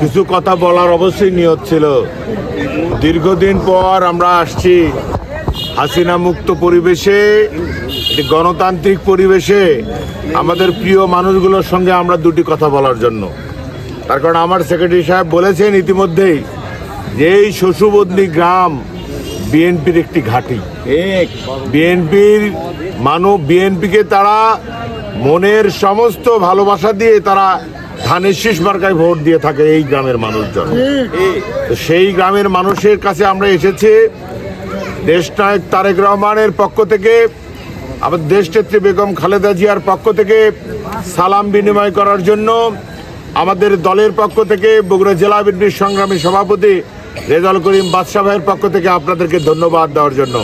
কিছু কথা বলার অবশ্যই নিয়ত ছিল। দীর্ঘদিন পর আমরা আসছি হাসিনা মুক্ত পরিবেশে গণতান্ত্রিক পরিবেশে আমাদের প্রিয় মানুষগুলোর সঙ্গে আমরা দুটি কথা বলার জন্য। তার কারণ আমার সেক্রেটারি সাহেব বলেছেন ইতিমধ্যেই যে এই শশুবন্দি গ্রাম বিএনপির একটি ঘাঁটি। বিএনপির মানব বিএনপিকে তারা মনের সমস্ত ভালোবাসা দিয়ে তারা ধানের শীষ মার্কায় ভোট দিয়ে থাকে এই গ্রামের মানুষজন। সেই গ্রামের মানুষের কাছে আমরা এসেছি। দেশনায়ক তারেক রহমানের পক্ষ থেকে আমাদের দেশনেত্রী বেগম খালেদা জিয়ার পক্ষ থেকে সালাম বিনিময় করার জন্য, আমাদের দলের পক্ষ থেকে বগুড়া জেলা বিএনপির সংগ্রামী সভাপতি রেজাল করিম বাদশাহ ভাইয়ের পক্ষ থেকে আপনাদেরকে ধন্যবাদ দেওয়ার জন্য।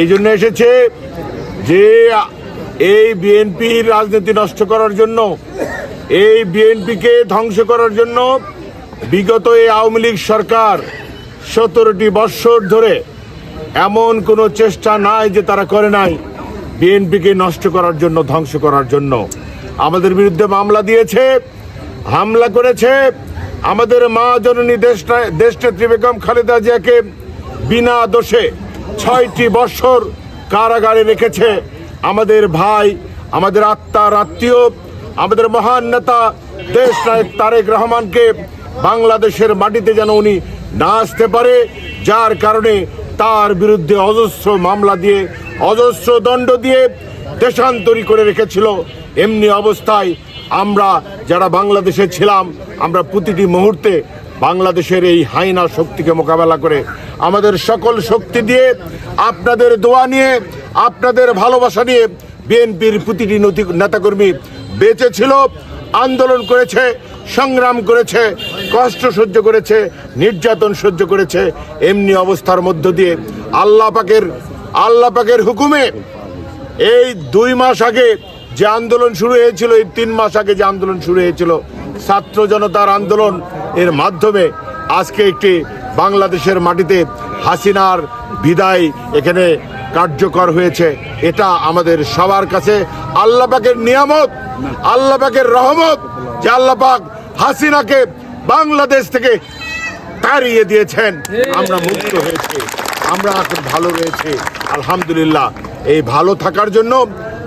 এই জন্য এসেছে যে, এই বিএনপির রাজনীতি নষ্ট করার জন্য এই বিএনপিকে ধ্বংস করার জন্য বিগত এই আওয়ামী লীগ সরকার সতেরোটি বৎসর ধরে এমন কোনো চেষ্টা নাই যে তারা করে নাই। বিএনপিকে নষ্ট করার জন্য, ধ্বংস করার জন্য। আমাদের বিরুদ্ধে মামলা দিয়েছে, হামলা করেছে। আমাদের মা জননী দেশ দেশনেত্রী বেগম খালেদা জিয়াকে বিনা দোষে ছয়টি বৎসর কারাগারে রেখেছে। আমাদের ভাই, আমাদের আত্মার আত্মীয় আমাদের মহান নেতা, দেশ নায়ক তারেক রহমানকে বাংলাদেশের মাটিতে যেন উনি না আসতে পারে, যার কারণে তার বিরুদ্ধে অজস্র মামলা দিয়ে, অজস্র দণ্ড দিয়ে দেশান্তরী করে রেখেছিল। এমনি অবস্থায় আমরা যারা বাংলাদেশে ছিলাম, আমরা প্রতিটি মুহূর্তে বাংলাদেশের এই হাইনা শক্তিকে মোকাবেলা করে আমাদের সকল শক্তি দিয়ে, আপনাদের দোয়া নিয়ে, আপনাদের ভালোবাসা নিয়ে বিএনপির প্রতিটি নথি- নেতাকর্মী বেঁচে ছিল, আন্দোলন করেছে, সংগ্রাম করেছে, কষ্ট সহ্য করেছে, নির্যাতন সহ্য করেছে, এমনি অবস্থার মধ্য দিয়ে আল্লাহ পাকের আল্লাহ পাকের হুকুমে এই দুই মাস আগে যে আন্দোলন শুরু হয়েছিল, এই তিন মাস আগে যে আন্দোলন শুরু হয়েছিল, ছাত্র জনতার আন্দোলন, এর মাধ্যমে আজকে একটি বাংলাদেশের মাটিতে হাসিনার বিদায় এখানে কার্যকর হয়েছে, এটা আমাদের সবার কাছে আল্লাহ পাকের নিয়ামত, আল্লাহ পাকের রহমত, যে আল্লাহ পাক হাসিনাকে বাংলাদেশ থেকে তাড়িয়ে দিয়েছেন। আমরা মুক্ত হয়েছি, আমরা এখন ভালো রয়েছে, আলহামদুলিল্লাহ। এই ভালো থাকার জন্য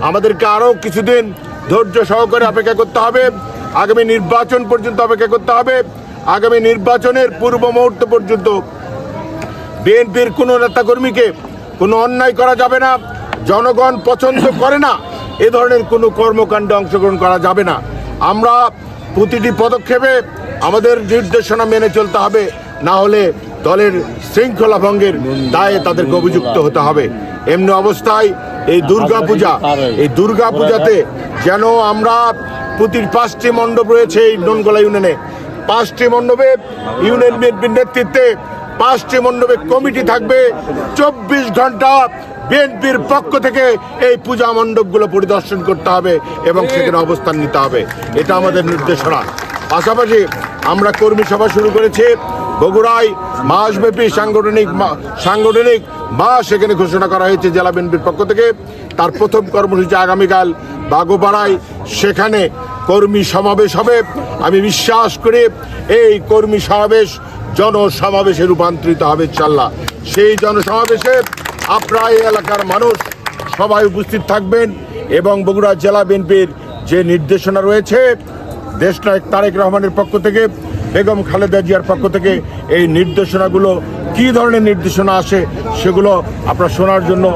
আমাদেরকে আরও কিছুদিন ধৈর্য সহকারে অপেক্ষা করতে হবে। আগামী নির্বাচন পর্যন্ত অপেক্ষা করতে হবে। আগামী নির্বাচনের পূর্ব মুহূর্ত পর্যন্ত বিএনপির কোনো নেতাকর্মীকে কোনো অন্যায় করা যাবে না, জনগণ পছন্দ করে না, এ ধরনের কোনো কর্মকাণ্ডে অংশগ্রহণ করা যাবে না। আমরা প্রতিটি পদক্ষেপে আমাদের নির্দেশনা মেনে চলতে হবে, না হলে দলের শৃঙ্খলা ভঙ্গের দায়ে তাদেরকে অভিযুক্ত হতে হবে। এমনি অবস্থায় এই দুর্গা পূজা, এই দুর্গা পূজাতে যেন আমরা প্রতি পাঁচটি মণ্ডপ রয়েছে এই ননগোলা ইউনিয়নে। পাঁচটি মণ্ডপে ইউনিয়ন নেতৃত্বে পাঁচটি মণ্ডপে কমিটি থাকবে। চব্বিশ ঘণ্টা বিএনপির পক্ষ থেকে এই পূজা মণ্ডপগুলো পরিদর্শন করতে হবে এবং সেখানে অবস্থান নিতে হবে। এটা আমাদের নির্দেশনা। পাশাপাশি আমরা কর্মী সভা শুরু করেছি। বগুড়ায় মাসব্যাপী সাংগঠনিক মা- সাংগঠনিক মাস সেখানে ঘোষণা করা হয়েছে জেলা বিএনপির পক্ষ থেকে। তার প্রথম কর্মসূচি আগামীকাল বাগোপাড়ায়। সেখানে কর্মী সমাবেশ হবে। আমি বিশ্বাস করি এই কর্মী সমাবেশ জনসমাবেশে রূপান্তরিত হবে ইনশাল্লাহ সেই জনসমাবেশে আপনারা এই এলাকার মানুষ সবাই উপস্থিত থাকবেন এবং বগুড়া জেলা বিএনপির যে নির্দেশনা রয়েছে, দেশনায়ক তারেক রহমানের পক্ষ থেকে, বেগম খালেদা জিয়ার পক্ষ থেকে এই নির্দেশনাগুলো কী ধরনের নির্দেশনা আসে সেগুলো আপনারা শোনার জন্য